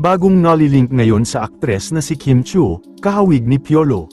Bagong nolilink ngayon sa aktres na si Kim Chu, kahawig ni Piolo.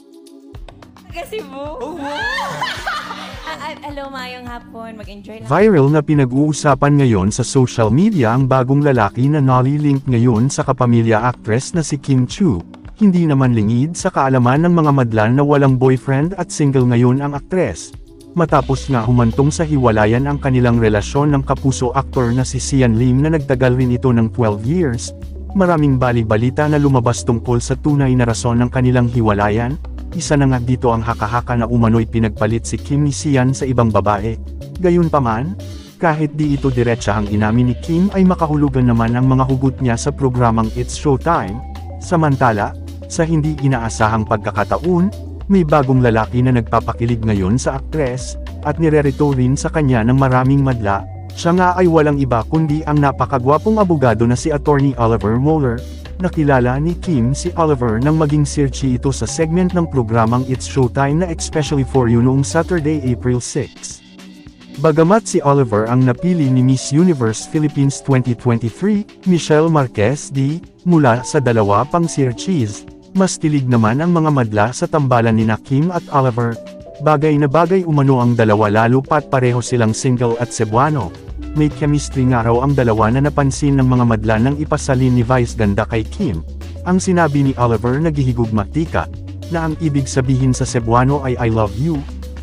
Kasi mo. Oh, Hello, mayong hapon. Mag-enjoy lang. Viral na pinag-uusapan ngayon sa social media ang bagong lalaki na nolilink ngayon sa kapamilya actress na si Kim Chu. Hindi naman lingid sa kaalaman ng mga madlan na walang boyfriend at single ngayon ang aktres. Matapos nga humantong sa hiwalayan ang kanilang relasyon ng kapuso aktor na si Sian Lim na nagtagal rin ito ng 12 years, maraming bali-balita na lumabas tungkol sa tunay na rason ng kanilang hiwalayan, isa na nga dito ang haka-haka na umano'y pinagpalit si Kim ni Sian sa ibang babae. Gayunpaman, kahit di ito diretsahang inamin ni Kim ay makahulugan naman ang mga hugot niya sa programang It's Showtime. Samantala, sa hindi inaasahang pagkakataon, may bagong lalaki na nagpapakilig ngayon sa aktres, at nirerito rin sa kanya ng maraming madla, siya nga ay walang iba kundi ang napakagwapong abogado na si Attorney Oliver Moeller, nakilala ni Kim si Oliver nang maging sirchi ito sa segment ng programang It's Showtime na Especially For You noong Saturday, April 6. Bagamat si Oliver ang napili ni Miss Universe Philippines 2023, Michelle Marquez D, mula sa dalawa pang Sirchis, mas tilig naman ang mga madla sa tambalan ni Kim at Oliver. Bagay na bagay umano ang dalawa lalo pat pareho silang single at Cebuano. May chemistry nga raw ang dalawa na napansin ng mga madla nang ipasalin ni Vice ganda kay Kim. Ang sinabi ni Oliver naghihigugmatika, na ang ibig sabihin sa Cebuano ay I love you,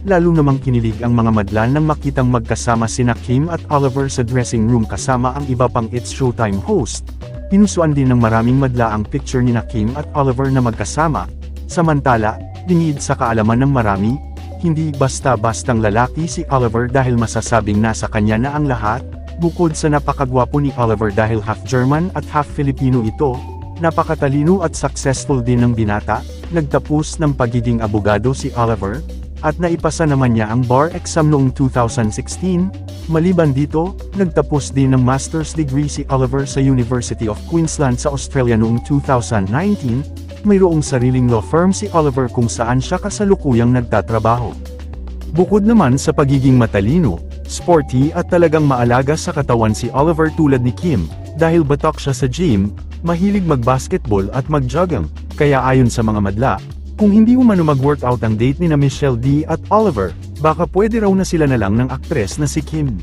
Lalo namang kinilig ang mga madlan nang makitang magkasama sina Kim at Oliver sa dressing room kasama ang iba pang It's Showtime host. Pinusuan din ng maraming madla ang picture ni Kim at Oliver na magkasama. Samantala, dingid sa kaalaman ng marami, hindi basta-bastang lalaki si Oliver dahil masasabing nasa kanya na ang lahat, bukod sa napakagwapo ni Oliver dahil half German at half Filipino ito, napakatalino at successful din ng binata, nagtapos ng pagiging abogado si Oliver, at naipasa naman niya ang bar exam noong 2016. Maliban dito, nagtapos din ng master's degree si Oliver sa University of Queensland sa Australia noong 2019. Mayroong sariling law firm si Oliver kung saan siya kasalukuyang nagtatrabaho. Bukod naman sa pagiging matalino, sporty at talagang maalaga sa katawan si Oliver tulad ni Kim, dahil batok siya sa gym, mahilig mag-basketball at mag-jogging, kaya ayon sa mga madla, kung hindi umano mag-workout ang date ni na Michelle D at Oliver, baka pwede raw na sila na lang ng aktres na si Kim.